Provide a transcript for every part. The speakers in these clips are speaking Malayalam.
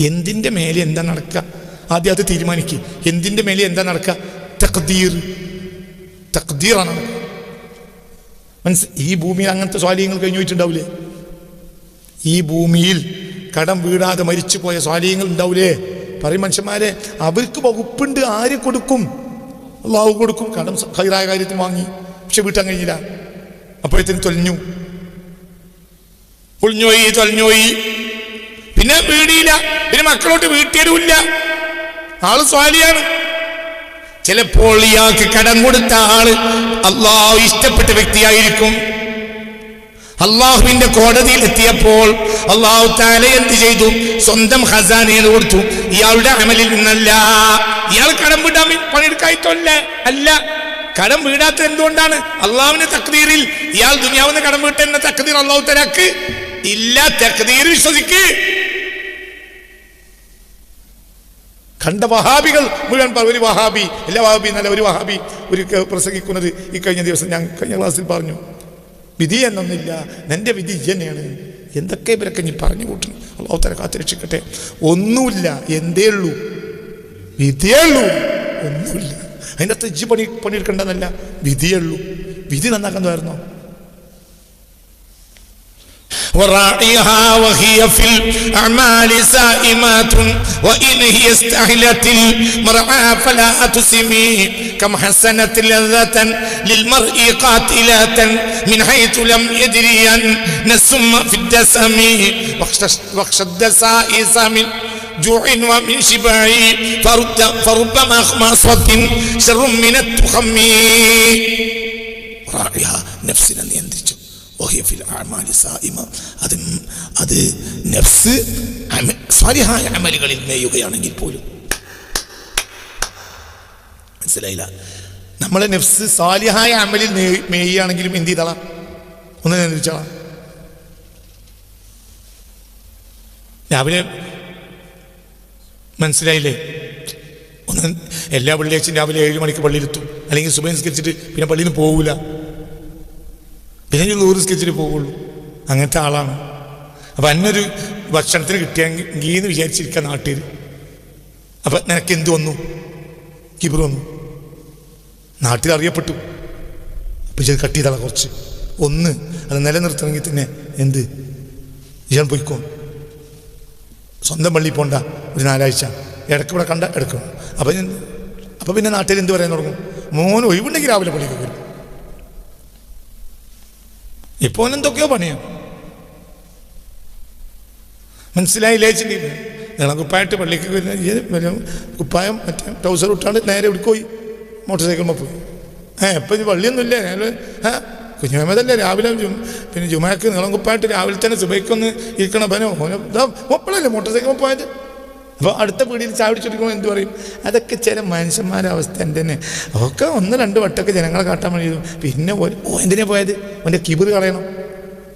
എന്തിന്റെ മേലെ എന്താ നടക്കുക? ആദ്യം അത് തീരുമാനിക്കുക എന്തിന്റെ മേലെ എന്താ നടക്കുക? തക്തീർ തക്തീറാണ് മനസ് ഈ ഭൂമിയിൽ അങ്ങനത്തെ സ്വാലീയങ്ങൾ കഴിഞ്ഞു പോയിട്ടുണ്ടാവില്ലേ ഈ ഭൂമിയിൽ കടം വീടാതെ മരിച്ചു പോയ സ്വാലീയങ്ങൾ ഉണ്ടാവില്ലേ പറയും മനുഷ്യന്മാരെ അവർക്ക് വകുപ്പുണ്ട് ആര് കൊടുക്കും? അള്ളാഹു കൊടുക്കും. കടം ഹൈറായ കാര്യത്തിൽ വാങ്ങി. പക്ഷെ വീട്ടാൻ കഴിഞ്ഞില്ല. അപ്പോഴത്തേന് തൊലിഞ്ഞു. ഒളിഞ്ഞുപോയി തൊലിഞ്ഞുപോയി. പിന്നെ വീടിയില്ല പിന്നെ മക്കളോട്ട് വീട്ടിയരുമില്ല ആൾ സ്വാലിയാണ്. ചിലപ്പോൾ ഇയാൾക്ക് കടം കൊടുത്ത ആൾ അള്ളാഹു ഇഷ്ടപ്പെട്ട വ്യക്തിയായിരിക്കും. അള്ളാഹുവിന്റെ കോടതിയിൽ എത്തിയപ്പോൾ അള്ളാഹു താല എന്ത് ചെയ്തു? സ്വന്തം ഖസാനയിൽ കൊടുത്തു. ഇയാളുടെ അമലിൽ നിന്നല്ല. ഇയാൾ കടം വീടാൻ പണിയെടുക്കായിട്ടല്ല അല്ല കടം വീടാത്തത് എന്തുകൊണ്ടാണ്? അള്ളാഹുവിന്റെ തക്തീറിൽ ഇയാൾ ദുനിയാവുന്ന കടം വീട്ടെന്ന തക്തീർ അള്ളാഹു തരാക്ക്. ഇല്ല തക്തീർ വിശ്വസിക്ക്. കണ്ട വഹാബികൾ മുഴുവൻ ഒരു വഹാബി എല്ലാ വഹാബി എന്നല്ല ഒരു വഹാബി ഒരു പ്രസംഗിക്കുന്നത് ഈ കഴിഞ്ഞ ദിവസം ഞാൻ കഴിഞ്ഞ ക്ലാസ്സിൽ പറഞ്ഞു. വിധി എന്നൊന്നില്ല നിന്റെ വിധി ഇതന്നെയാണ്. എന്തൊക്കെ ഇവരൊക്കെ ഞാൻ പറഞ്ഞു കൂട്ടുന്നു? അള്ളാഹു തല കാത്ത് രക്ഷിക്കട്ടെ ഒന്നുമില്ല എന്തേ ഉള്ളൂ? വിധിയേ ഉള്ളൂ. ഒന്നുമില്ല. അതിന്റെ അകത്ത് ഇജ്ജ് പണി പണിയെടുക്കേണ്ടതല്ല വിധിയേ ഉള്ളൂ. വിധി നന്നാക്കുന്നതായിരുന്നോ وراعيها وهي في الأعمال سائمات وإن هي استهلت المرعى فلا تسمي كم حسنت لذة للمرء قاتلة من حيث لم يدري أن السم في الدسم. واخشى الدسائس من جوع ومن شبع فربما خماصة شر من التخم. راعيها نفسنا لأن അത് അത് നഫ്സ് സാലിഹായ അമലുകളിൽ മേയുകയാണെങ്കിൽ പോലും. മനസ്സിലായില്ല? നമ്മളെ നെഫ്സ് സാലിഹായ അമലിൽ മേയുകയാണെങ്കിലും എന്ത് ചെയ്താളാ? ഒന്ന് നിയന്ത്രിച്ചാളാ. രാവിലെ മനസ്സിലായില്ലേ? ഒന്ന് എല്ലാ വെള്ളിയാഴ്ചയും രാവിലെ ഏഴ് മണിക്ക് പള്ളിയിലെത്തും. അല്ലെങ്കിൽ സുബൈ നിസ്കരിച്ചിട്ട് പിന്നെ പള്ളിയിൽ നിന്ന് പോകൂല പിന്നെ നൂറ് സ്കെച്ചിന് പോകുള്ളൂ. അങ്ങനത്തെ ആളാണ്. അപ്പം അന്നൊരു ഭക്ഷണത്തിന് കിട്ടിയെങ്കിൽ എന്ന് വിചാരിച്ചിരിക്കുക നാട്ടിൽ അപ്പം നിനക്ക് എന്ത് വന്നു? കിബർ വന്നു. നാട്ടിൽ അറിയപ്പെട്ടു അപ്പം ഇത് കട്ട് ചെയ്താളെ കുറച്ച്. ഒന്ന് അത് നിലനിർത്തണമെങ്കിൽ തന്നെ എന്ത്? ഞാൻ പോയിക്കോ. സ്വന്തം പള്ളി പോണ്ട. ഒരു നാലാഴ്ച. ഇടയ്ക്ക് ഇവിടെ കണ്ട എടുക്കണം. അപ്പം അപ്പം പിന്നെ നാട്ടിൽ എന്ത് പറയാൻ തുടങ്ങും? മോൻ ഒഴിവുണ്ടെങ്കിൽ രാവിലെ പള്ളിക്ക് വരും ഇപ്പോൾ എന്തൊക്കെയോ പണിയാണ് മനസ്സിലായില്ലേ ചിന്തി നിങ്ങളെ കുപ്പായിട്ട് പള്ളിക്ക് വരുന്ന കുപ്പായം മറ്റേ ട്രൗസർ ഇട്ടാണ്ട് നേരെ ഇവിടെ പോയി. മോട്ടോർ സൈക്കിളിൽ പോയി. ഏ ഇപ്പം പള്ളിയൊന്നുമില്ല. ഞാൻ ഏ കുഞ്ഞുമതല്ലേ രാവിലെ പിന്നെ ജുമാക്ക് നിളങ്കുപ്പായിട്ട് രാവിലെ തന്നെ സുബൈക്കൊന്ന് ഇരിക്കണം. പനോ ഓനോ ഇതാ ഒപ്പളല്ലേ മോട്ടോർ സൈക്കിൾ പോയത്? അപ്പോൾ അടുത്ത പീടിയിൽ ചായ പിടിച്ചെടുക്കുമ്പോൾ എന്ത് പറയും? അതൊക്കെ ചില മനുഷ്യന്മാരുടെ അവസ്ഥ എന്റെ തന്നെ ഒക്കെ ഒന്ന് രണ്ട് വട്ടമൊക്കെ ജനങ്ങളെ കാട്ടാൻ വേണ്ടി പിന്നെ ഓ എന്തിനാ പോയത്? ഓന്റെ കിബിർ കളയണം.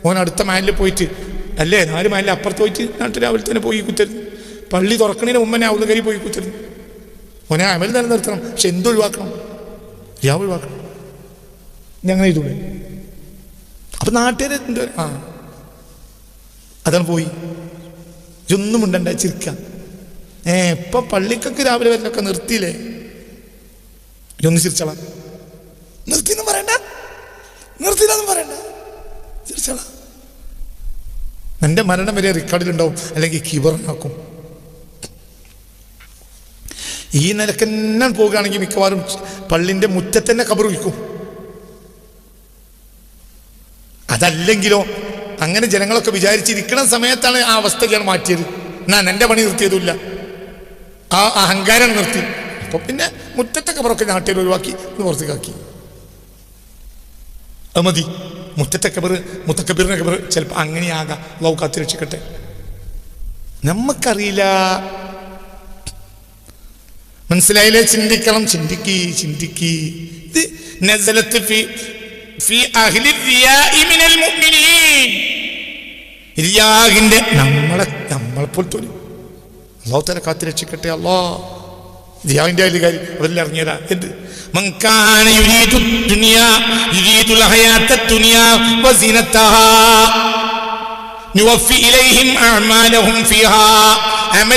ഓൻ അടുത്ത മാലിൽ പോയിട്ട് അല്ലേ നാല് മാലിൽ അപ്പുറത്ത് പോയിട്ട് നാട്ടിൽ രാവിലെ തന്നെ പോയി കുത്തരുന്നു പള്ളി തുറക്കണതിന് ഉമ്മനെ അവിടെ കയറി പോയി കുത്തരുന്നു ഓനെ അമൽ നിലനിർത്തണം പക്ഷെ എന്തൊഴിവാക്കണം യാ ഒഴിവാക്കണം. ഞങ്ങൾ ഇതുപോലെ അപ്പം എന്തോ ആ. അതാണ് പോയി. ഇതൊന്നും ഉണ്ടണ്ട ചിരിക്കാം. ഏ ഇപ്പൊ പള്ളിക്കൊക്കെ രാവിലെ വരലൊക്കെ നിർത്തിയില്ലേ? ഒന്ന് ചിരിച്ചളാം. നിർത്തിയെന്നും പറയണ്ട. നിർത്തിയില്ലെന്നും പറയണ്ട. ചിരിച്ചളാം. എന്റെ മരണം വരെ റെക്കോർഡിലുണ്ടാവും അല്ലെങ്കിൽ കീബറിനാക്കും ഈ നിലയ്ക്ക് തന്നെ പോകുകയാണെങ്കിൽ മിക്കവാറും പള്ളിന്റെ മുറ്റത്തന്നെ കബർ വയ്ക്കും അതല്ലെങ്കിലോ അങ്ങനെ ജനങ്ങളൊക്കെ വിചാരിച്ചിരിക്കണ സമയത്താണ് ആ അവസ്ഥയ്ക്കാണ് മാറ്റിയത്. ഞാൻ എന്റെ പണി നിർത്തിയതുമില്ല. ആ അഹങ്കാരം നിർത്തി. അപ്പൊ പിന്നെ മുറ്റത്തൊക്കെ കബറൊക്കെ നാട്ടിൽ ഒഴിവാക്കി പുറത്തേക്കാക്കി. അത് മതി. മുറ്റത്തെ കബർ മുത്തക്കബീറിനെ കബർ ചിലപ്പോൾ അങ്ങനെയാകാം. ലവ് കാത്തി രക്ഷിക്കട്ടെ. നമ്മക്കറിയില്ല. മനസ്സിലായില്ലേ? ചിന്തിക്കണം. ചിന്തിക്കി ചിന്തിക്കി. ഇത് നസലത്ത് ഫി മിനൽ മുഅ്മിനീൻ. നമ്മളെ നമ്മളെ പോലത്തെ അള്ളാഹുത്തല കാത്തി രക്ഷിക്കട്ടെ അള്ളാ ഇത് അവന്റെ അതിൽ കാര്യം അവരിൽ ഇറങ്ങിയതാ. എന്ത്?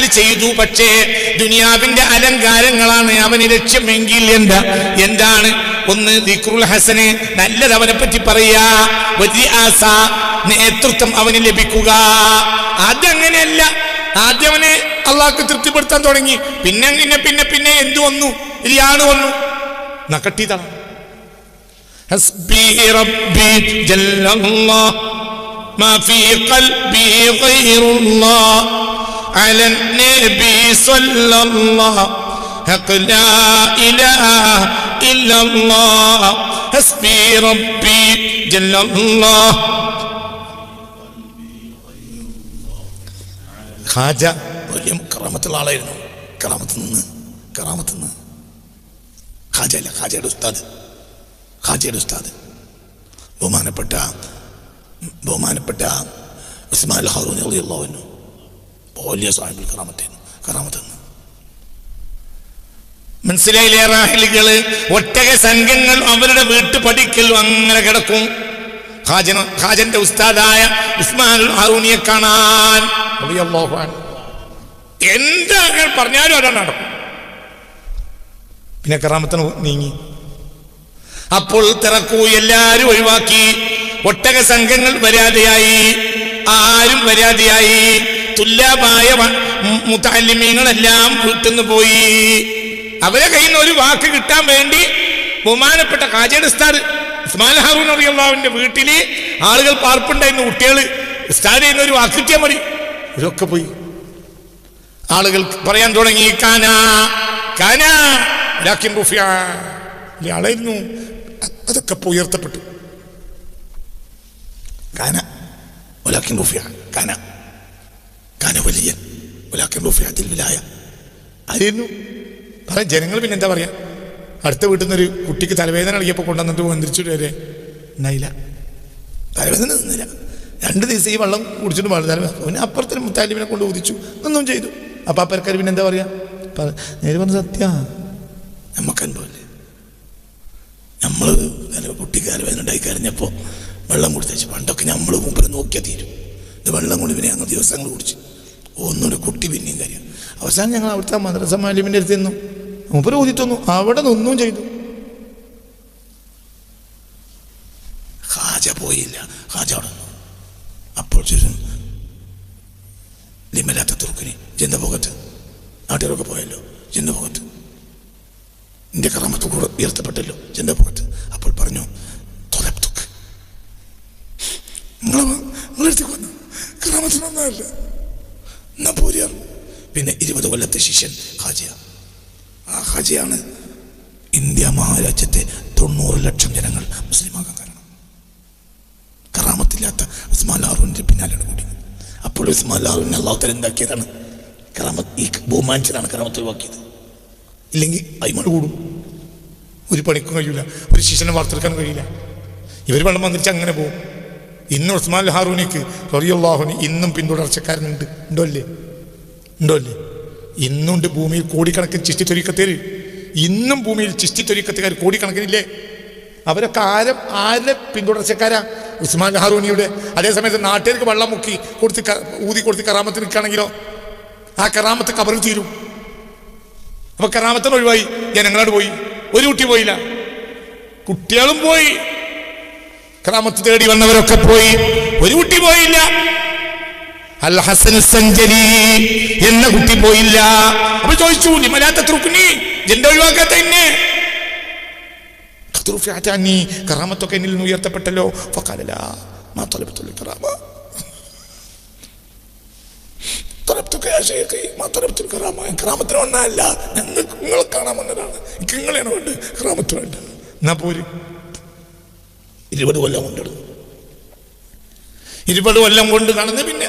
ചെയ്തു പക്ഷേ ദുനിയാവിന്റെ അലങ്കാരങ്ങളാണ് അവന് ലക്ഷ്യമെങ്കിൽ എന്താ? എന്താണ്? ഒന്ന് ദിക്രുൽ ഹസന് നല്ലത് അവനെ പറ്റി പറയാ നേതൃത്വം അവന് ലഭിക്കുക. അതങ്ങനെയല്ല. ആദ്യം അവനെ അള്ളാഹ്ക്ക് തൃപ്തിപ്പെടുത്താൻ തുടങ്ങി പിന്നെ പിന്നെ പിന്നെ പിന്നെ എന്തു വന്നു ഇലിയാണ് വന്നു നക്കട്ടിതാണ് حسبي ربي جل الله ما في قلبي غير الله على النبي صلى الله حق لا إله إلا الله حسبي ربي جل الله ഖാജ വലിയ കറാമത്തുള്ള ആളായിരുന്നു കറാമത്ത് നിന്ന് കറാമത്ത് നിന്ന് ഹാജയല്ല ഖാജയുടെ ഉസ്താദ്. ഹാജയുടെ ഉസ്താദ്. ബഹുമാനപ്പെട്ട ബഹുമാനപ്പെട്ട ഇസ്മാൽ ഹാറൂൻ അള്ളാഹുവിനു വലിയ സാഹിബിൽ കറാമത്തേന്നു നിന്ന് മനസ്സിലായില്ലേ റാഹിലുകൾ? ഒട്ടക സംഘങ്ങൾ അവരുടെ വീട്ടു പഠിക്കൽ അങ്ങനെ കിടക്കും. ഹാജൻ ഹാജന്റെ ഉസ്താദായ ഉസ്മാൻ ഹാറൂനിയെ കാണാൻ. അൻഹു. എന്താ പറഞ്ഞാലും അതാണ് നടക്കും. പിന്നെ കറാമത്തിന് നീങ്ങി. അപ്പോൾ തിറക്കൂ എല്ലാരും ഒഴിവാക്കി. ഒട്ടക സംഘങ്ങൾ വരാതെയായി ആരും വരാതെയായി തുല്യമായ മുത്താലിമീങ്ങളെല്ലാം വീട്ടിൽ പോയി. അവരെ കയ്യിൽ നിന്ന് ഒരു വാക്ക് കിട്ടാൻ വേണ്ടി ബഹുമാനപ്പെട്ട കാജയുടെ ഉസ്താദ് ഉസ്മാൻ ഹാറൂൻ അറിയാവിന്റെ വീട്ടിൽ ആളുകൾ പാർപ്പുണ്ടായിരുന്നു കുട്ടികൾ സ്റ്റാർ ചെയ്യുന്ന ഒരു വാക്ക് കിട്ടിയാൽ മതി. ഇതൊക്കെ പോയി. ആളുകൾ പറയാൻ തുടങ്ങി കാന കാന അതൊക്കെ ഉയർത്തപ്പെട്ടു. കാന ഒലാക്കിൻ കാന കാന വലിയ ആയിരുന്നു പറയാം ജനങ്ങൾ പിന്നെ എന്താ പറയാ? അടുത്ത വീട്ടിൽ നിന്നൊരു കുട്ടിക്ക് തലവേദന ഇളകിയപ്പോൾ കൊണ്ടുവന്നിട്ട് വന്നിരിച്ചിട്ട് വരെ ഉണ്ടായില്ല തലവേദന നിന്നില്ല രണ്ട് ദിവസം ഈ വെള്ളം കുടിച്ചിട്ട് വളരെ പിന്നെ അപ്പുറത്തിന് മുത്താലിമിനെ കൊണ്ട് ഉദിച്ചു. ഒന്നും ചെയ്തു. അപ്പം അപ്പരക്കാർ പിന്നെ എന്താ പറയാ? പറ- നേര് പറഞ്ഞ സത്യ. നമുക്ക് അനുഭവമില്ലേ നമ്മൾ കുട്ടിക്കാലം തലവേദന ഉണ്ടായി കരഞ്ഞപ്പോൾ വെള്ളം കുടിച്ചു പണ്ടൊക്കെ നമ്മൾ മുമ്പിൽ നോക്കിയാൽ തീരും. ഇത് വെള്ളം കൊണ്ട് പിന്നെ ഞങ്ങൾ ദിവസങ്ങൾ കുടിച്ചു. ഒന്നുകൂടെ കുട്ടി പിന്നെയും കാര്യം. അവസാനം ഞങ്ങൾ അവിടുത്തെ മദ്രസ മാലിമിന്റെ അടുത്ത് നിന്നു. മൂപ്പര് ഊതി തന്നു അവിടെ നിന്നും ചെയ്തു. ഹാജ പോയില്ല. ഹാജ അവിടെ അപ്പോൾ ചോദിച്ചു ലിമലാത്ത തുർക്കിനി ജന്ത പോകത്ത്. നാട്ടുകാരൊക്കെ പോയല്ലോ. ജന്ത പോകത്ത്. നിന്റെ കറാമത്ത് കൂടെ ഉയർത്തപ്പെട്ടല്ലോ. ജന്ത പോകത്ത്. അപ്പോൾ പറഞ്ഞു തൊലപ്തുക്ക് നിങ്ങളെ വന്നു? കറാമത്തിനൊന്നല്ല എന്നാ പോരിയാർ പിന്നെ ഇരുപത് കൊല്ലത്തെ ശിഷ്യൻ ഹാജിയ. ആ ഹാജിയാണ് ഇന്ത്യ മഹാരാജ്യത്തെ തൊണ്ണൂറ് ലക്ഷം ജനങ്ങൾ മുസ്ലിമാകാൻ കാരണം. കറാമത്തില്ലാത്ത ഉസ്മാൻ ലാറുവിന്റെ പിന്നാലാണ് കൂടി. അപ്പോൾ ഉസ്മാൻ ലാറുവിനെ അള്ളാഹുത്തല എന്താക്കിയതാണ്? കറാമത്ത് ഈ ബഹുമാനിച്ചതാണ് കറാമത്ത് ഒഴിവാക്കിയത്. ഇല്ലെങ്കിൽ അയിമോട് കൂടും. ഒരു പണിക്കും കഴിയില്ല ഒരു ശിഷ്യനെ വാർത്തെടുക്കാൻ കഴിയില്ല ഇവർ വെള്ളം വന്നിട്ട് അങ്ങനെ പോകും ഇന്ന് ഉസ്മാൻ ഹാറൂനിക്ക് റബിയുള്ളാഹുന് ഇന്നും പിന്തുടർച്ചക്കാരനുണ്ട്. ഉണ്ടോ അല്ലേ ഉണ്ടോ അല്ലേ ഇന്നുണ്ട് ഭൂമിയിൽ കോടിക്കണക്കിന് ചിഷ്ടിത്തൊരിക്കത്തേര് ഇന്നും ഭൂമിയിൽ ചിഷ്ടിത്തൊരിക്കത്തുകാർ കോടിക്കണക്കിനില്ലേ? അവരൊക്കെ ആരും ആരുടെ പിന്തുടർച്ചക്കാരാ? ഉസ്മാൻ ഹാറൂനിയുടെ അതേസമയത്ത് നാട്ടുകാർക്ക് വെള്ളം മുക്കി കൊടുത്ത് ഊതി കൊടുത്ത് കറാമത്ത് നിൽക്കുകയാണെങ്കിലോ? ആ കറാമത്ത് കബറിൽ തീരും. അപ്പൊ കറാമത്തിന് ഒഴിവായി. ജനങ്ങളോട് പോയി. ഒരു കുട്ടി പോയില്ല. കുട്ടികളും പോയി. കറാമത്ത് തേടി വന്നവരൊക്കെ പോയി. ഒരു കുട്ടി പോയില്ല. അൽ ഹസൻ സഞ്ചരി എന്ന കുട്ടി പോയില്ല. അപ്പൊ ചോദിച്ചു നിമലാത്ത തൃക്കുനി ജന്റെ ഒഴിവാക്കാത്ത എന്നെ ഖദ്റുഫിഅതാനി, കറാമത്തൊക്കെ എന്നിൽ നിന്ന് ഉയർത്തപ്പെട്ടല്ലോ. ഒന്നല്ല ഞങ്ങൾക്ക് കാണാൻ വന്നതാണ്. നിങ്ങളെയാണ് വേണ്ട കറാമത്ത് വേണ്ട എന്നാ പോര്? ഇരുപത് കൊല്ലം കൊണ്ടെടുത്തു. ഇരുപത് കൊല്ലം കൊണ്ട് നടന്ന് പിന്നെ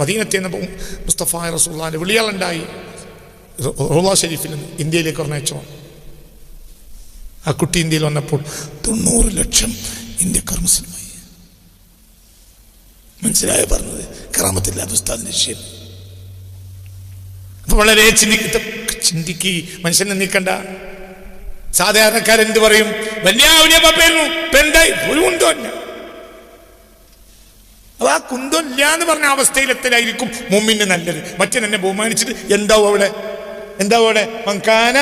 മദീനത്തെ എന്നപ്പോൾ മുസ്തഫ റസൂള്ളാന്റെ വിളിയാളുണ്ടായി. റോള ഷെരീഫിൽ നിന്ന് ഇന്ത്യയിലേക്ക് പറഞ്ഞയച്ചോ ആ കുട്ടി ഇന്ത്യയിൽ വന്നപ്പോൾ തൊണ്ണൂറ് ലക്ഷം ഇന്ത്യക്കാർ മുസ്ലിമായി മനസ്സിലായ പറഞ്ഞത്? കറാമത്തില്ലാത്ത ഉസ്താദിന്റെ വിഷയം. അപ്പൊ വളരെ ചിന്തിക്ക ചിന്തിക്കി. മനുഷ്യനെ നീക്കണ്ട. സാധാരണക്കാരൻ സാധാരണക്കാരെന്ത് പറയും? വലിയ വലിയ പപ്പയായിരുന്നു പെണ്ടായി ഒരു കുന്തോ ഇല്ല. അപ്പൊ ആ കുന്തോ ഇല്ല എന്ന് പറഞ്ഞ അവസ്ഥയിലെത്തലായിരിക്കും മുമ്മിന് നല്ലത്. മറ്റേ എന്നെ ബഹുമാനിച്ചിട്ട് എന്താവും അവിടെ? എന്താവും അവിടെ? മങ്കാന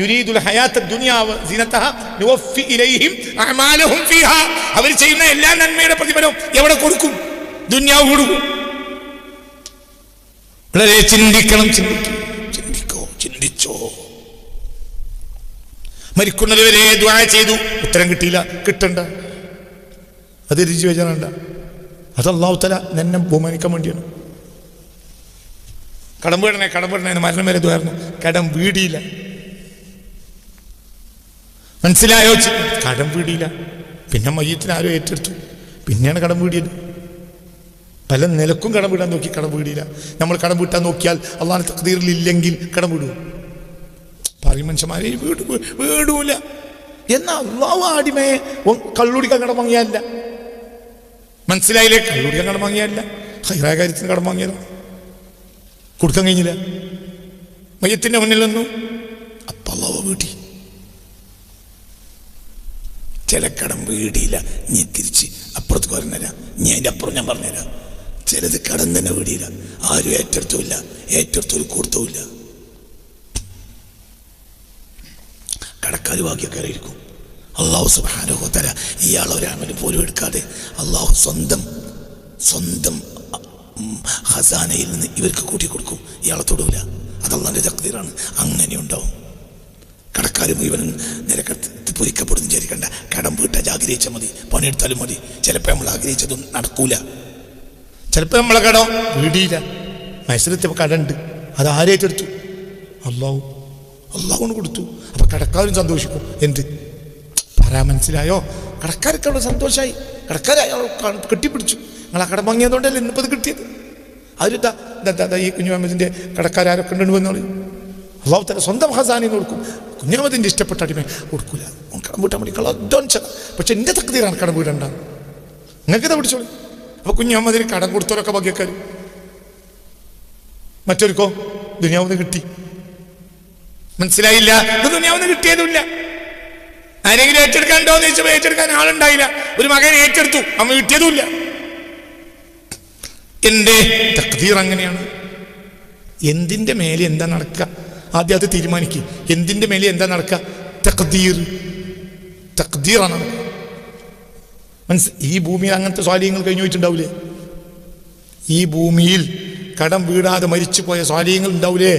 യുരീദുൽ ഹയാത്ത് ദുനിയാവ് സിനത്തഹ നുവഫി ഇലൈഹിം അഅമാലഹും ഫീഹ അവർ ചെയ്യുന്ന എല്ലാ നന്മയുടെ പ്രതിഫലവും എവിടെ കൊടുക്കും? ദുനിയാവ് കൊടുക്കും. വളരെ ചിന്തിക്കണം ചിന്തിക്കും ചിന്തിക്കോ ചിന്തിച്ചോ. മരിക്കുന്നവരെ ദ്വാ ചെയ്തു. ഉത്തരം കിട്ടിയില്ല. കിട്ടണ്ട. അത് രുചി വെച്ചാണ്ട അത് അള്ളാഹുത്തല എന്നെ ബഹുമാനിക്കാൻ വേണ്ടിയാണ്. കടം വീടണേ കടം വീടണേ മരണം വരെ ദ്വാരുന്നു കടം വീടിയില്ല. മനസ്സിലായോ? കടം വീടിയില്ല. പിന്നെ മയ്യത്തിന് ആരോ ഏറ്റെടുത്തു. പിന്നെയാണ് കടം വീടിയത്. പല നിലക്കും കടം വീടാൻ നോക്കി കടം വീടിയില്ല. നമ്മൾ കടം വീട്ടാൻ നോക്കിയാൽ അള്ളാഹ് തക്തീറിൽ ഇല്ലെങ്കിൽ കടം വിടുവോ പറയും മനുഷ്യന്മാരെ വീട് വീടൂല. എന്നാ അള്ളാഹു ആടിമയെ കള്ളുടിക്കാൻ കടം വാങ്ങിയാലില്ല. മനസ്സിലായില്ലേ? കള്ളുടിക്കാൻ കടം വാങ്ങിയാലില്ല. ഹൈറായ കാര്യത്തിന് കടം വാങ്ങിയതോ. കൊടുക്കാൻ കഴിഞ്ഞില്ല. മയ്യത്തിന്റെ മുന്നിൽ നിന്നു. അപ്പ അള്ളാവ് വീട്ടി. ചില കടം വീടിയില്ല നീ തിരിച്ച് അപ്പുറത്ത് പറഞ്ഞുതരാം നീ അതിന്റെ അപ്പുറം ഞാൻ പറഞ്ഞുതരാം ചിലത് കടം തന്നെ വീടിയില്ല ആരും ഏറ്റെടുത്തുമില്ല. ഏറ്റെടുത്തൊരു കൊടുത്തുമില്ല കടക്കാർ ഭാഗ്യക്കാരായിരിക്കും അള്ളാഹു സുബാനുഹോത്തര ഇയാൾ ഒരാമന് പോലും എടുക്കാതെ അള്ളാഹു സ്വന്തം സ്വന്തം ഖസാനയിൽ നിന്ന് ഇവർക്ക് കൂട്ടി കൊടുക്കും ഇയാളെ തൊടൂല. അതെല്ലാം തക്തീറാണ് അങ്ങനെ ഉണ്ടാവും കടക്കാർ മുഴുവനും നിരക്കത്ത് പൊരിക്കപ്പെടുന്നു വിചാരിക്കണ്ട. കടം വീട്ടാൻ ആഗ്രഹിച്ചാൽ മതി. പണിയെടുത്താലും മതി. ചിലപ്പോൾ നമ്മൾ ആഗ്രഹിച്ചതും നടക്കൂല. ചിലപ്പോൾ നമ്മളെ കടം വീടിയില്ല. മത്സരത്തിൽ കടമുണ്ട് അത് ആരേറ്റെടുത്തു അള്ളാഹു. അള്ളാവും കൊടുത്തു. അപ്പൊ കടക്കാരും സന്തോഷിക്കും. എന്ത്? പറയാൻ മനസ്സിലായോ? കടക്കാർക്ക് അവിടെ സന്തോഷമായി കടക്കാരെ കെട്ടിപ്പിടിച്ചു. നിങ്ങൾ ആ കടം വാങ്ങിയതുകൊണ്ടല്ലേ ഇന്നിപ്പത് കിട്ടിയത്? അവർ ഈ കുഞ്ഞു കുഞ്ഞുമാമതിന്റെ കടക്കാരൊക്കെ ഉണ്ടെന്ന് വന്നോളൂ അള്ളാഹു തല സ്വന്തം ഹസാനിന്ന് കൊടുക്കും. കുഞ്ഞാമതിന്റെ ഇഷ്ടപ്പെട്ട അടിമ. കൊടുക്കൂല. ഓൻ കടം വീട്ടാൻ വേണ്ടി പക്ഷെ എന്റെ തക്കതീരാണ് കടം വീടണ്ട. നിങ്ങൾക്ക് ഇതാ പിടിച്ചോളൂ. അപ്പൊ കുഞ്ഞാമതിന് കടം കൊടുത്തവരൊക്കെ ഭാഗ്യക്കാർ മറ്റൊരുക്കോ? ദുനിയാവുന്ന് കിട്ടി. മനസ്സിലായില്ല? ഇത് ദുനിയാവുന്ന് കിട്ടിയതുമില്ല. ആരെങ്കിലും ഏറ്റെടുക്കാനുണ്ടോ എന്ന് ചോദിച്ചപ്പോൾ ഏറ്റെടുക്കാൻ ആളുണ്ടായില്ല. ഒരു മകൻ ഏറ്റെടുത്തു. അമ്മ കിട്ടിയതുമില്ല. എന്റെ തക്തീർ അങ്ങനെയാണ്. എന്തിന്റെ മേലെ എന്താ നടക്കുക ആദ്യം അത് തീരുമാനിക്കുക എന്തിന്റെ മേലെ എന്താ നടക്കുക തക്തീർ തക്തീറാണ് മനസ്സ് ഈ ഭൂമിയിൽ അങ്ങനത്തെ സ്വാലീയങ്ങൾ കഴിഞ്ഞു പോയിട്ടുണ്ടാവില്ലേ ഈ ഭൂമിയിൽ കടം വീടാതെ മരിച്ചു പോയ സ്വാലീയങ്ങൾ ഉണ്ടാവില്ലേ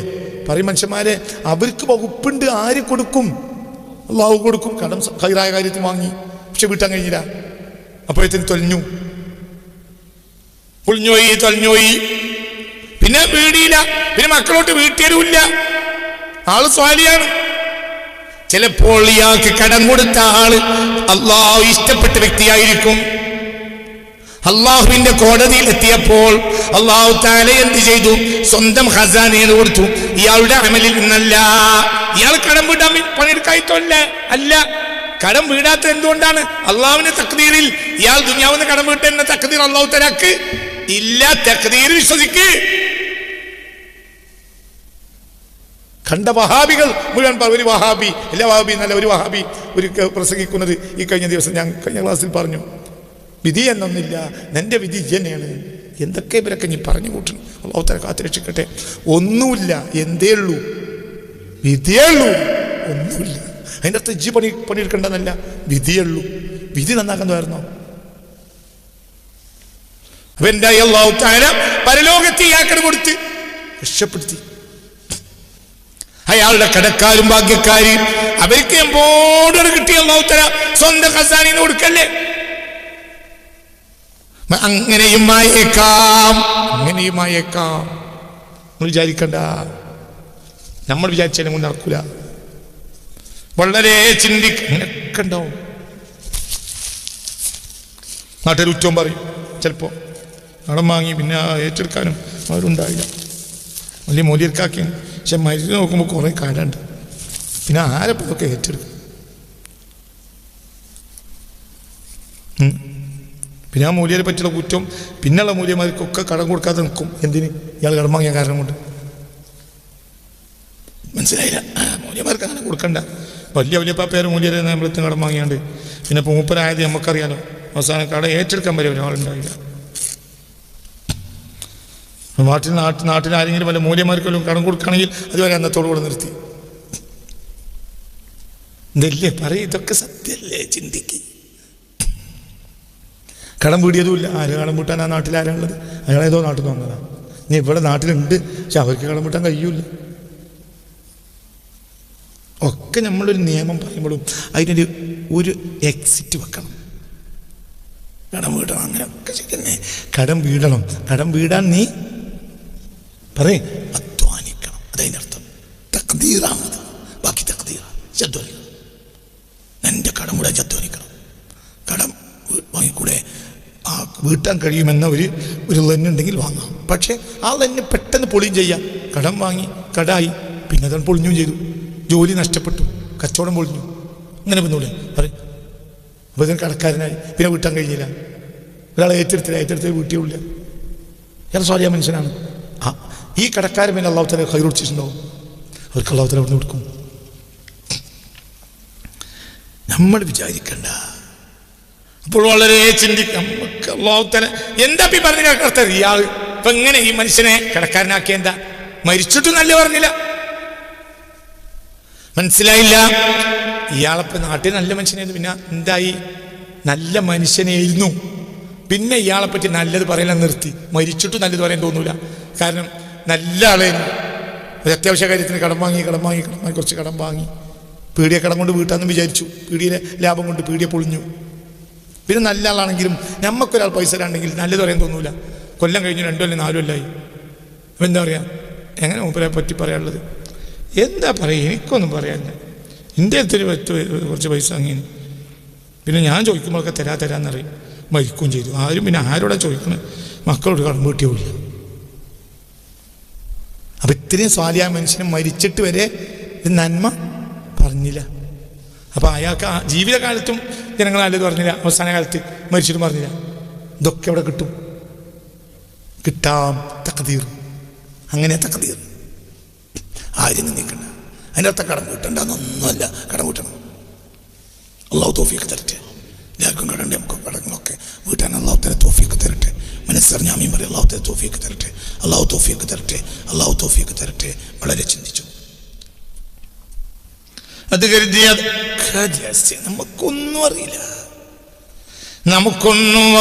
പറയും മനുഷ്യന്മാരെ അവർക്ക് വകുപ്പുണ്ട് ആര് കൊടുക്കും? അള്ളാഹു കൊടുക്കും. കടം കൈറായ കാര്യത്തിൽ വാങ്ങി. പക്ഷെ വീട്ടാൻ കഴിഞ്ഞില്ല. അപ്പോഴത്തേന് തൊലഞ്ഞു. പൊളിഞ്ഞോയി തൊലഞ്ഞോയി പിന്നെ വീടിയില്ല പിന്നെ മക്കളോട്ട് വീട്ടിയതുമില്ല. ആൾ സ്വാലിയാണ്. ചിലപ്പോൾ ഇയാൾക്ക് കടം കൊടുത്ത ആൾ അള്ളാഹു ഇഷ്ടപ്പെട്ട വ്യക്തിയായിരിക്കും. അള്ളാഹുവിന്റെ കോടതിയിൽ എത്തിയപ്പോൾ അള്ളാഹു താല എന്ത് ചെയ്തു? സ്വന്തം ഖസാനയിൽ കൊടുത്തു. ഇയാളുടെ അമലിൽ നിന്നല്ല. ഇയാൾ കടം വീടാൻ പണിയെടുക്കായിട്ടല്ല അല്ല. കടം വീടാത്ത എന്തുകൊണ്ടാണ്? അള്ളാഹുവിന്റെ തക്തീറിൽ ഇയാൾ ദുനിയാവുന്ന കടം വീട്ടെന്ന തക്തീർ അള്ളാഹു തലാക്ക് ഇല്ല തക്തീർ വിശ്വസിക്ക്. കണ്ട വഹാബികൾ മുഴുവൻ ഒരു വഹാബി എല്ലാ വഹാബി എന്നല്ല ഒരു വഹാബി ഒരു പ്രസംഗിക്കുന്നത് ഈ കഴിഞ്ഞ ദിവസം ഞാൻ കഴിഞ്ഞ ക്ലാസ്സിൽ പറഞ്ഞു. വിധി എന്നൊന്നില്ല നിന്റെ വിധി ജനയാണ് എന്തൊക്കെ ഇവരൊക്കെ നീ പറഞ്ഞു കൂട്ടണം? അള്ളാഹുത്തല കാത്തുരക്ഷിക്കട്ടെ. ഒന്നുമില്ല എന്തേ ഉള്ളൂ? വിധിയേ ഉള്ളൂ. ഒന്നുമില്ല. അതിന്റെ അർത്ഥം ജി പണി പണിയെടുക്കേണ്ടതല്ല. വിധിയേ ഉള്ളൂ. വിധി നന്നാക്കുന്നതായിരുന്നോ? അപ്പൊ എന്തായി? അള്ളാഹു താര പരലോകത്തെ ഇയാക്കട് കൊടുത്ത് രക്ഷപ്പെടുത്തി. അയാളുടെ കടക്കാരും ഭാഗ്യക്കാരും. അവർക്ക് എമ്പോടൊരു കിട്ടിയ ഉത്തര സ്വന്തം ഖസാനിന്ന് കൊടുക്കല്ലേ? അങ്ങനെയും ആയേക്കാം അങ്ങനെയും ആയേക്കാം നമ്മൾ വിചാരിക്കണ്ട. നമ്മൾ വിചാരിച്ചാലും കൊണ്ട് നടക്കൂല. വളരെ ചിന്തിക്ക ഉണ്ടാവും. നാട്ടിൽ ഉറ്റവും പറയും. ചിലപ്പോ കടം വാങ്ങി പിന്നെ ഏറ്റെടുക്കാനും അവരുണ്ടായില്ല വലിയ മൂല്യർക്കാക്കി പക്ഷെ മരുന്ന് നോക്കുമ്പോൾ കുറേ കടമുണ്ട് പിന്നെ ആരെപ്പോഴൊക്കെ ഏറ്റെടുക്കും. പിന്നെ ആ മൂല്യരെ പറ്റിയുള്ള കുറ്റം പിന്നെയുള്ള മൂല്യമാർക്കൊക്കെ കടം കൊടുക്കാതെ നിൽക്കും എന്തിന്? ഇയാൾ കടം വാങ്ങിയ കാരണം കൊണ്ട്. മനസ്സിലായില്ല. മൂല്യമാർക്ക് അങ്ങനെ കൊടുക്കണ്ട. വലിയ വലിയ പാപ്പേര് മൂല്യരെ നമ്മളെത്തും കടം വാങ്ങിയാണ്ട്. പിന്നെ ഇപ്പോൾ മൂപ്പരായത് നമുക്കറിയാലോ. അവസാനം കട ഏറ്റെടുക്കാൻ വരെ ഒരാളുണ്ടായില്ല. നാട്ടിൽ നാട്ടിൽ നാട്ടിൽ ആരെങ്കിലും വല്ല മൂല്യമാർക്കെല്ലാം കടം കൊടുക്കുകയാണെങ്കിൽ അതുവരെ അന്നത്തോടു കൂടെ നിർത്തി. ഇതല്ലേ പറയും ഇതൊക്കെ സത്യല്ലേ ചിന്തിക്ക്? കടം വീടിയതുമില്ല. ആര് കടം വീട്ടാൻ ആ നാട്ടിൽ ആരാണുള്ളത് അയാൾ ഏതോ നാട്ടിൽ നിന്ന് വന്നതാണ് ഇനി ഇവിടെ നാട്ടിലുണ്ട് പക്ഷെ അവർക്ക് കടം വീട്ടാൻ കഴിയൂല. ഒക്കെ നമ്മളൊരു നിയമം പറയുമ്പോഴും അതിനൊരു ഒരു എക്സിറ്റ് വെക്കണം. കടം വീടണം അങ്ങനെ ഒക്കെ ശരിയെന്നെ കടം വീടണം. കടം വീടാൻ നീ പറയേ. അധ്വാനിക്കണം. അതതിന്റെ അർത്ഥം തക്തീറാണത് ബാക്കി തക്തീറാണ് അധ്വാനിക്കണം എന്റെ കടം കൂടെ അധ്വാനിക്കണം കടം വാങ്ങിക്കൂടെ? ആ വീട്ടാൻ കഴിയുമെന്ന ഒരു ഒരു ലെന്നുണ്ടെങ്കിൽ വാങ്ങാം. പക്ഷേ ആ ലെന്നെ പെട്ടെന്ന് പൊളിയും ചെയ്യാം. കടം വാങ്ങി കടായി. പിന്നെ അതാണ് പൊളിഞ്ഞും ചെയ്തു. ജോലി നഷ്ടപ്പെട്ടു. കച്ചവടം പൊളിഞ്ഞു. അങ്ങനെ പിന്നോളി പറയും. അപ്പോൾ ഇതിന് കടക്കാരനായി. പിന്നെ വീട്ടാൻ കഴിഞ്ഞില്ല ഒരാളെ ഏറ്റെടുത്തില്ല. ഏറ്റെടുത്ത് വീട്ടിയുള്ള ഇയാൾ സ്വാധീന മനുഷ്യനാണ്. ഈ കടക്കാരൻ പിന്നെ അള്ളാഹു തല കൈ ഒടിച്ചിട്ടുണ്ടാവും അവർക്ക് അള്ളാഹു തല അവിടെ കൊടുക്കും? നമ്മൾ വിചാരിക്കണ്ട. അപ്പോൾ വളരെ ചിന്തിക്കാം. നമുക്ക് അള്ളാഹു തല എന്താ ഈ പറഞ്ഞ കേൾക്കാത്ത ഇയാൾ ഇപ്പൊ എങ്ങനെ ഈ മനുഷ്യനെ കടക്കാരനാക്കിയ എന്താ? മരിച്ചിട്ട് നല്ല പറഞ്ഞില്ല. മനസ്സിലായില്ല? ഇയാളപ്പ നാട്ടിൽ നല്ല മനുഷ്യനായിരുന്നു പിന്നെ എന്തായി? നല്ല മനുഷ്യനായിരുന്നു പിന്നെ ഇയാളെ പറ്റി നല്ലത് പറയാൻ നിർത്തി. മരിച്ചിട്ട് നല്ലത് പറയാൻ തോന്നൂല. കാരണം നല്ല ആളായിരുന്നു ഒരു അത്യാവശ്യ കാര്യത്തിന് കടം വാങ്ങി കടം വാങ്ങി കടം വാങ്ങി കുറച്ച് കടം വാങ്ങി. പീടിയെ കടം കൊണ്ട് വീട്ടാന്ന് വിചാരിച്ചു. പീടിയിലെ ലാഭം കൊണ്ട് പീടിയെ പൊളിഞ്ഞു. പിന്നെ നല്ല ആളാണെങ്കിലും നമുക്കൊരാൾ പൈസ തരാണ്ടെങ്കിൽ നല്ലത് പറയാൻ തോന്നൂല. കൊല്ലം കഴിഞ്ഞു രണ്ടു കൊല്ലം നാലു കൊല്ലമായി അപ്പം എന്താ പറയുക എങ്ങനെ മൂപ്പരെ പറ്റി പറയാനുള്ളത്? എന്താ പറയുക എനിക്കൊന്നും പറയാനില്ല. എന്റെ അടുത്തൊരു പത്ത് കുറച്ച് പൈസ അങ്ങനെ പിന്നെ ഞാൻ ചോദിക്കുമ്പോഴൊക്കെ തരാ തരാന്നറിയും മരിക്കുകയും ചെയ്തു. ആരും പിന്നെ ആരോടാ ചോദിക്കുന്നത് മക്കളോട് കടം വീട്ടിയില്ല അപ്പം ഇത്രയും സ്വാലിയായ മനുഷ്യനെ മരിച്ചിട്ട് വരെ നന്മ പറഞ്ഞില്ല. അപ്പം അയാൾക്ക് ആ ജീവിതകാലത്തും ജനങ്ങൾ നല്ലത് പറഞ്ഞില്ല. അവസാന കാലത്ത് മരിച്ചിട്ടും പറഞ്ഞില്ല. ഇതൊക്കെ അവിടെ കിട്ടും? കിട്ടാം തക്കതീർ അങ്ങനെ തക്കതീർ ആരും നിന്നിക്കണ്ട അതിന്റെ അർത്ഥം കടം വീട്ടണ്ടെന്നൊന്നുമല്ല കടം വീട്ടണം അള്ളാഹു തോഫിയൊക്കെ തരട്ടെ. എല്ലാവർക്കും കടണ്ടേ നമുക്ക് കടങ്ങളൊക്കെ വീട്ടാൻ അള്ളാഹു തല തോഫിയൊക്കെ തരട്ടെ. സാർ ഞാമീൻ പറയും. അള്ളാഹു തോഫിയൊക്കെ തരട്ടെ. അള്ളാഹു തോഫിയൊക്കെ തരട്ടെ. അള്ളാഹു തോഫിയൊക്കെ തരട്ടെ. വളരെ ചിന്തിച്ചു. അത് കരുതി നമുക്കൊന്നും അറിയില്ല. നമുക്കൊന്നും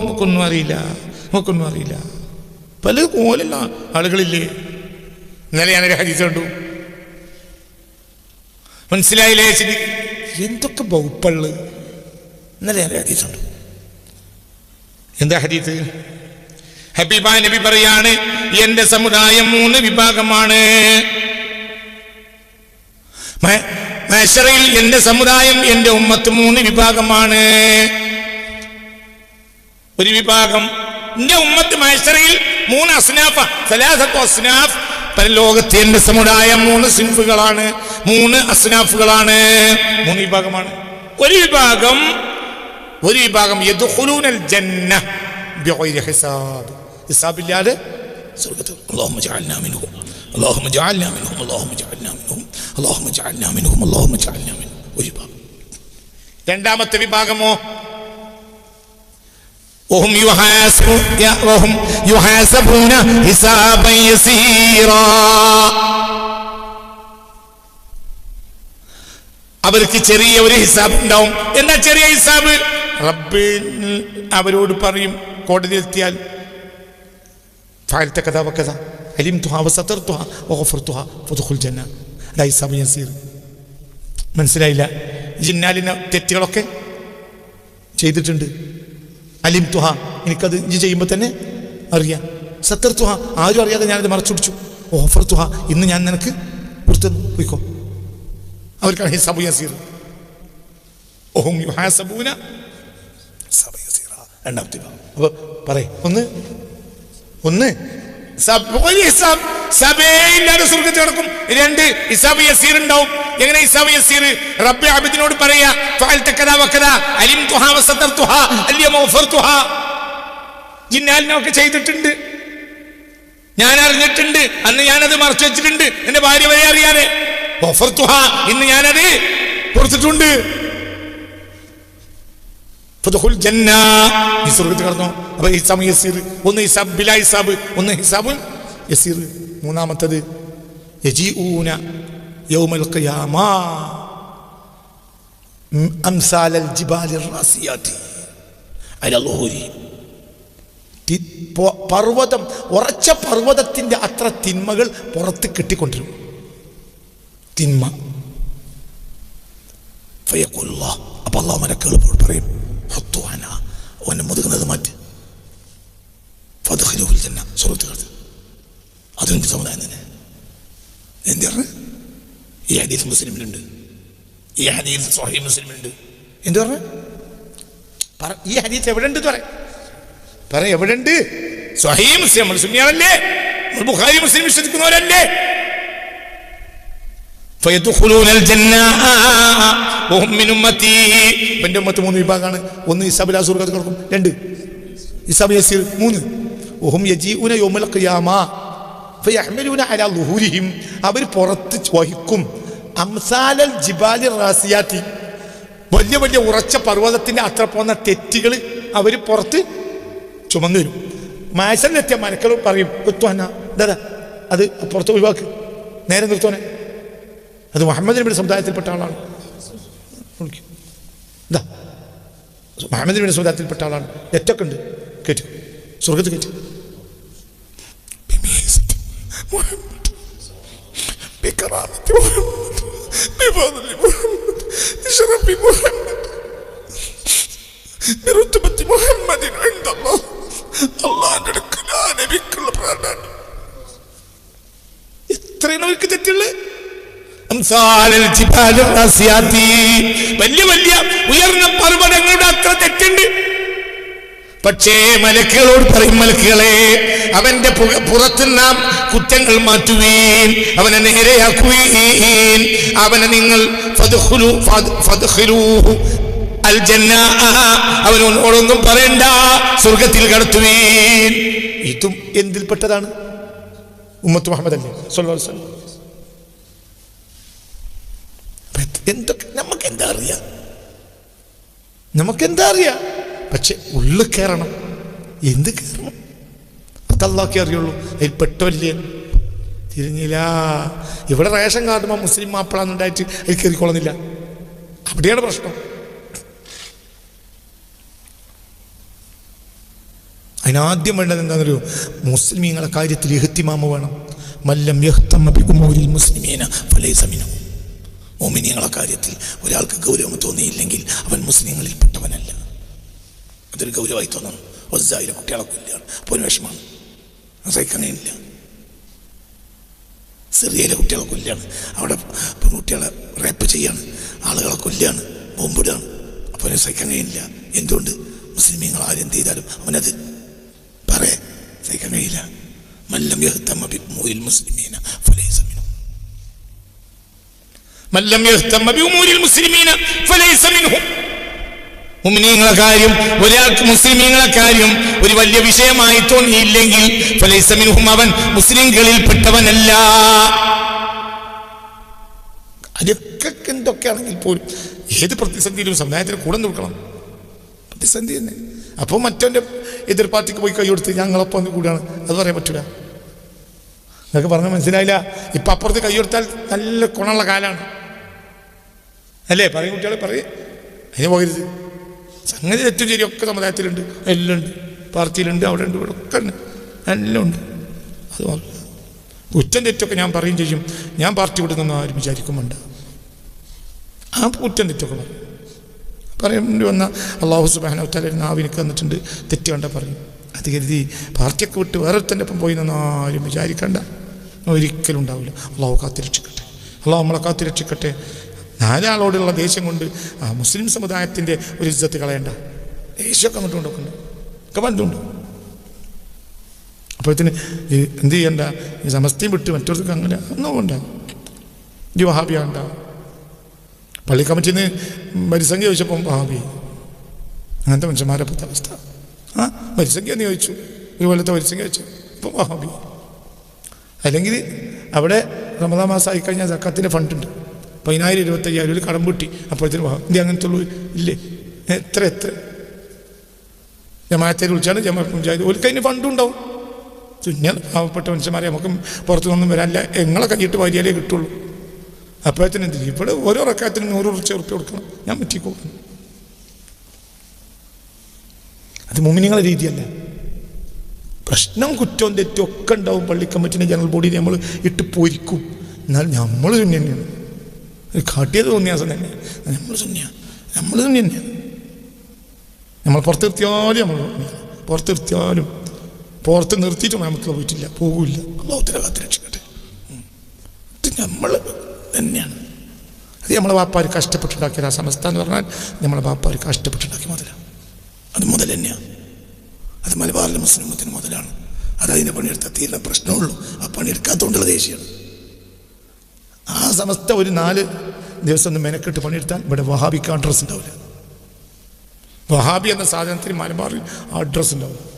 നമുക്കൊന്നും അറിയില്ല. നമുക്കൊന്നും അറിയില്ല. പല കോലല്ല ആളുകളില്ലേ? ഇന്നലെ ഞാനൊരു ഹരിച്ചുണ്ടു മനസ്സിലായില്ലേ ശരി? എന്തൊക്കെ വകുപ്പുള്ളു ഇന്നലെ ഞാനൊരു ഹരീസ് എന്താ ഹരീത്ത് ഹബീബ നബി പറയാണ് എന്റെ സമുദായം മൂന്ന് വിഭാഗമാണ്. മേശറയിൽ എന്റെ സമുദായം എന്റെ ഉമ്മത്ത് മൂന്ന് വിഭാഗമാണ്. ഒരു വിഭാഗം എന്റെ ഉമ്മത്ത് മേശറയിൽ മൂന്ന് അസ്നാഫ സലാസത്തു അസ്നാഫ് പരലോകത്ത് എന്റെ സമുദായം മൂന്ന് സിംഫുകളാണ് മൂന്ന് അസ്നാഫുകളാണ്. മൂന്ന് വിഭാഗമാണ്. ഒരു വിഭാഗം ഒരു വിഭാഗം യദ്ഖുലൂനൽ ജന്ന ബിഗൈരി ഹിസാബ്. ഹിസാബില്ലാതെ സ്വർഗത്തിൽ അല്ലാഹുമ്മ ജഅൽനാ മിൻഹും. അല്ലാഹുമ്മ ജഅൽനാ മിൻഹും അല്ലാഹുമ്മ ജഅൽനാ മിൻഹും അല്ലാഹുമ്മ ജഅൽനാ മിൻഹും അല്ലാഹുമ്മ ജഅൽനാ മിൻഹും. ഒരു വിഭാഗം. രണ്ടാമത്തെ വിഭാഗമോ? وهم يحاسبون وهم يحاسبون حسابا يسيرا അവർക്ക് ചെറിയ ഒരു ഹിസാബ് ഉണ്ടാവും എന്താ ചെറിയ ഹിസാബ് റബ്ബ് അവരോട് പറയും കോടതി എത്തിയാൽ فعلت كذا وكذا علمتها وسترتها وغفرتها فدخل الجنة لا حساب يسير മനസ്സിലായില്ല ജിന്നാലിന തെറ്റുകളൊക്കെ ചെയ്തിട്ടുണ്ട് അലിം തുഹ എനിക്കത് ഇഞ്ചി ചെയ്യുമ്പോൾ തന്നെ അറിയാം. സത്തർ തുഹ ആരും അറിയാതെ ഞാനത് മറച്ചുപിടിച്ചു. ഓഫർ തുഹ ഇന്ന് ഞാൻ നിനക്ക് പുറത്തു പോയിക്കോ. അവർക്കാണ് ഹിസാബു യസീർ. ഓഹും യുഹാസബൂന. രണ്ടാമത്തെ അപ്പൊ പറയ്. ഒന്ന്. ഒന്ന്. സ്വർഗത്തിൽ നടക്കും രണ്ട് ഇസാബ് യസീർ ഉണ്ടാവും. എങ്ങനെ ഇസാബ് യസീർ റബ്ബി അബിദിനോട് പറയാ ജിന്നാലിനൊക്കെ ചെയ്തിട്ടുണ്ട്. ഞാൻ അറിഞ്ഞിട്ടുണ്ട്. അന്ന് ഞാനത് മറച്ചു വെച്ചിട്ടുണ്ട്. എന്റെ ഭാര്യ വരെ അറിയാതെ. ഇന്ന് ഞാനത് കൊടുത്തിട്ടുണ്ട്. കടന്നോ. യസീർ. മൂന്നാമത്തത് ഖിയാമ. പർവതം ഉറച്ച പർവതത്തിന്റെ അത്ര തിന്മകൾ പുറത്ത് കിട്ടിക്കൊണ്ടിരും. തിന്മ. ഫയഖുല്ല അപ്പൊ അള്ളാഹു മലക്കുകൾ പറയും ഹത്തു അന. അവനെ മുതുകുന്നത് മാറ്റി. ജന്ന സ്വർഗത്തിൽ കടത്ത് അതെന്ത് സമുദായം തന്നെ എന്തിയാണ് ഈ ഹദീസ് മുസ്ലിമിലുണ്ട്. ഈ ഹദീസ് സൊഹൈ മുസ്ലിമുണ്ട് എന്തു പറഞ്ഞു? പറ ഈ ഹദീസ് എവിടെ ഉണ്ട് പറ. പറ എവിടെ ഉണ്ട് സ്വഹീ മുസ്ലിം നമ്മൾ സുമിയാണല്ലേ ബുഖാരി മുസ്ലിം വിശ്വസിക്കുന്നവരല്ലേ? എന്റെ ഉമ്മത്ത്. മൂന്ന് വിഭാഗമാണ് ഒന്ന് ഇസാബിൽ അസൂർ കൊടുക്കും. രണ്ട്. ഇസാബ് യസീർ മൂന്ന്. ഒഹും യജി ഉന യോമൽ അവർ പുറത്ത് വഹിക്കും. അംസാലൽ ജിബാലി റാസിയാത്തി. വലിയ വലിയ ഉറച്ച പർവതത്തിന്റെ അത്ര പോകുന്ന തെറ്റുകൾ അവർ പുറത്ത് ചുമന്നു വരും മാശനെത്തിയ മനക്കൾ പറയും കുത്തുവാന ദാ അത് പുറത്ത് ഒഴിവാക്ക്. നേരെ നിർത്തോനെ അത് മുഹമ്മദ് നബിയുടെ സമുദായത്തിൽപ്പെട്ട ആളാണ്. മുഹമ്മദ് നബിയുടെ സമുദായത്തിൽപ്പെട്ട ആളാണ്. തെറ്റൊക്കെ ഉണ്ട് കേട്ടു സ്വർഗത്ത് കേട്ടു بكرامة محمد بفضل محمد بشرف محمد برتبة محمد عند الله الله നടക്കുന്ന ആ നബിക്കുള്ള പ്രാർത്ഥന എത്രയാണ് അവർക്ക് തെറ്റുള്ളത് അംസാലൽ ജിബാലി റാസിയാത്തി. വലിയ വലിയ ഉയർന്ന പർവ്വതങ്ങളുടെ അത്ര തെറ്റുണ്ട് പക്ഷേ മലക്കുകളോട് പറയും മലക്കുകളെ അവന്റെ പുറത്ത് നാം കുറ്റങ്ങൾ മാറ്റുവീൻ അവനെ നേരെയാക്കുവീൻ. അവനെ നിങ്ങൾ അവനോടൊന്നും പറയണ്ട സ്വർഗത്തിൽ കടത്തുവീൻ. ഇതും എന്തിൽപ്പെട്ടതാണ്? ഉമ്മത്ത് മുഹമ്മദ് അല്ലേ? ഇത് എന്തൊക്കെ നമുക്ക് എന്താ അറിയാം? നമുക്ക് എന്താ അറിയാം? പക്ഷെ ഉള്ളിൽ കയറണം എന്ത് കയറണം അതല്ലാക്കി അറിയുള്ളൂ. അതിൽ പെട്ടല്ലേ തിരിഞ്ഞില്ല. ഇവിടെ റേഷൻ കാർഡുമ്പോൾ മുസ്ലിം മാപ്പിളാന്നുണ്ടായിട്ട് അതിൽ കയറിക്കൊള്ളുന്നില്ല അവിടെയാണ് പ്രശ്നം. അതിനാദ്യം വേണ്ടത് എന്താണെന്നറിയോ മുസ്ലിമീങ്ങളെ കാര്യത്തിൽ ഇഹത്തിമാമ വേണം. മല്ലം യഹ്തമ്മ ബിഉമൂരിൽ മുസ്ലിമീന ഫലൈസ മിനഹും കാര്യത്തിൽ ഒരാൾക്ക് ഗൗരവം തോന്നിയില്ലെങ്കിൽ അവൻ മുസ്ലിങ്ങളിൽ അതൊരു ഗൗരവമായി തോന്നുന്നു ഒസായിരം കുട്ടികളൊക്കെ ഇല്ല അപ്പോൾ ഒരു വിഷമാണ് സഹിക്കാനില്ല. സിറിയയിലെ കുട്ടികളെ കൊല്ലാണ് അവിടെ പെൺകുട്ടികളെ റേപ്പ് ചെയ്യാണ് ആളുകളെ കൊല്ലാണ് ബോംബിടുകയാണ്. അപ്പോൾ അവനെ സഹിക്കാൻ കഴിയില്ല എന്തുകൊണ്ട്? മുസ്ലിമീങ്ങൾ ആരെന്ത് ചെയ്താലും അവനത് പറയേ. സഹിക്കാൻ കഴിയില്ല മല്ലം യഹ്തമ്മ ബി മുസ്ലിമീന ഫലൈസ മിൻഹും മല്ലം യഹ്തമ്മ ബി മുസ്ലിമീന ഫലൈസ മിൻഹും മുസ്ലിമീങ്ങളെ കാര്യം ഒരാൾക്ക് മുസ്ലിമീങ്ങളെ കാര്യം ഒരു വലിയ വിഷയമായി തോന്നിയില്ലെങ്കിൽ ഫലൈസ മിൻഹും അവൻ മുസ്ലിംകളിൽ പെട്ടവനല്ല അതൊക്കെ എന്തൊക്കെയാണെങ്കിൽ പോലും ഏത് പ്രതിസന്ധിയിലും സമുദായത്തിന് കൂടെ നിൽക്കണം. പ്രതിസന്ധി തന്നെ. അപ്പോൾ മറ്റവന്റെ എതിർ പാർട്ടിക്ക് പോയി കൈ കൊടുത്ത് ഞങ്ങളൊപ്പം കൂടിയാണ് അത് പറയാൻ പറ്റൂല. നിങ്ങൾക്ക് പറഞ്ഞ മനസ്സിലായില്ല. ഇപ്പം അപ്പുറത്ത് കൈ കൊടുത്താൽ നല്ല ഗുണമുള്ള കാലാണ്. അല്ലേ? പറയും കുട്ടികളെ പറയും. അതിന് പോകരുത്. സംഗതി തെറ്റും ശരി ഒക്കെ സമുദായത്തിലുണ്ട്. എല്ലാം ഉണ്ട് പാർട്ടിയിലുണ്ട് അവിടെ ഉണ്ട് ഇവിടെ ഒക്കെ ഉണ്ട്. എല്ലാം ഉണ്ട്. അത് കുറ്റം തെറ്റൊക്കെ ഞാൻ പറയും ചെയ്യും. ഞാൻ പാർട്ടി വിടുന്നൊന്നും ആരും വിചാരിക്കുമുണ്ട്. ആ കുറ്റം തെറ്റൊക്കെ പറയും. പറയേണ്ടി വന്ന അള്ളാഹു സുബാന നാവിനൊക്കെ വന്നിട്ടുണ്ട്. തെറ്റ് കണ്ട പറയും. അത് കരുതി പാർട്ടിയൊക്കെ വിട്ട് വേറെ തന്നെ ഒപ്പം പോയി നിന്ന് ആരും വിചാരിക്കണ്ട. ഒരിക്കലും ഉണ്ടാവില്ല. അള്ളാഹു കാത്തിരക്ഷിക്കട്ടെ. അള്ളാഹു നമ്മളെ കാത്തിരക്ഷിക്കട്ടെ. നാലാളോടുള്ള ദേഷ്യം കൊണ്ട് ആ മുസ്ലിം സമുദായത്തിന്റെ ഒരു ഇജ്ജത്ത് കളയണ്ട. ദേഷ്യമൊക്കെ അങ്ങോട്ട് കൊണ്ടൊക്കെ ഉണ്ട്. ഒക്കെ പലതുണ്ട് അപ്പോഴത്തേന് എന്ത് ചെയ്യണ്ട? ഈ സമസ്തയും വിട്ട് മറ്റൊരുക്ക് അങ്ങനെ ഒന്നും വേണ്ട. ഈ വഹാബിയാണ്ട. പള്ളി കമ്മിറ്റിന്ന് മരിസംഖ്യ ചോദിച്ചപ്പം വഹാബി അങ്ങനത്തെ മനുഷ്യന്മാരെ പത്ത അവസ്ഥ. ആ മരിസംഖ്യ എന്ന് ചോദിച്ചു. ഒരു കൊല്ലത്തെ വരിസംഖ്യ വെച്ചു ഇപ്പം വഹാബി. അല്ലെങ്കിൽ അവിടെ റമദാ മാസം ആയിക്കഴിഞ്ഞാൽ സക്കാത്തിന്റെ ഫണ്ടുണ്ട് പതിനായിരം ഇരുപത്തയ്യായിരം ഒരു കടം പൊട്ടി. അപ്പോഴത്തേനും ഇത് അങ്ങനത്തെ ഉള്ളൂ ഇല്ലേ എത്ര എത്ര? ജമാഅത്തെ വിളിച്ചാണ് ജമാ പഞ്ചായത്ത്. ഓർക്ക് അതിന് ഫണ്ടും ഉണ്ടാവും. തുന്നെ പാവപ്പെട്ട മനുഷ്യന്മാരെ നമുക്ക് പുറത്തുനിന്നൊന്നും വരാനില്ല. എങ്ങളെ കൈയിട്ട് വാരിയാലേ കിട്ടുള്ളൂ. അപ്പോഴത്തേന് എന്ത്? ഇവിടെ ഓരോ റക്കാത്തിന് നൂറ് ഉറച്ച ഉറപ്പ് കൊടുക്കണം. ഞാൻ പറ്റിക്കോളും അത് മുമിനിങ്ങളെ രീതിയല്ല. പ്രശ്നം കുറ്റവും തെറ്റും ഒക്കെ ഉണ്ടാവും പള്ളി കമ്മിറ്റിന്റെ ജനറൽ ബോഡിയിൽ നമ്മൾ ഇട്ട് പൊരിക്കും. എന്നാൽ നമ്മൾ തന്നെയാണ് കാട്ടിയത് സന്യാസം തന്നെ നമ്മൾ സുന്യ നമ്മൾ സുന്യ തന്നെയാണ് നമ്മൾ പുറത്ത് നിർത്തിയാലും നമ്മൾ. പുറത്ത് നിർത്തിയാലും പുറത്ത് നിർത്തിയിട്ട് നമുക്ക് പോയിട്ടില്ല. പോകില്ല. അള്ളാഹുത്തിനെ കാത്ത് രക്ഷിക്കട്ടെ നമ്മൾ തന്നെയാണ്. അത് നമ്മളെ വാപ്പാർ കഷ്ടപ്പെട്ടുണ്ടാക്കിയ ആ സമസ്ത എന്ന് പറഞ്ഞാൽ നമ്മളെ വാപ്പാർ കഷ്ടപ്പെട്ടുണ്ടാക്കിയ മുതലാണ് അത് മുതൽ തന്നെയാണ് അത് മലബാറിലെ മുസ്ലിമത്തിന് മുതലാണ്. അത് അതിനെ പണിയെടുത്താൽ തീരുന്ന പ്രശ്നമുള്ളൂ ആ പണിയെടുക്കാത്തതുകൊണ്ടുള്ള ദേഷ്യമാണ് ആ സമസ്ത ഒരു നാല് ദിവസം ഒന്ന് മെനക്കെട്ട് പണിയെടുത്താൽ ഇവിടെ വഹാബിക്ക് അഡ്രസ്സ് ഉണ്ടാവില്ല. വഹാബി എന്ന സാധനത്തിന് മലബാറിൽ അഡ്രസ്സ് ഉണ്ടാവില്ല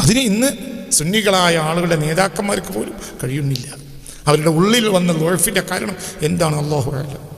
അതിന് ഇന്ന് സുന്നികളായ ആളുകളുടെ നേതാക്കന്മാർക്ക് പോലും കഴിയുന്നില്ല. അവരുടെ ഉള്ളിൽ വന്ന ലോഴഫിന്റെ കാരണം എന്താണ്? അള്ളാഹു ആലം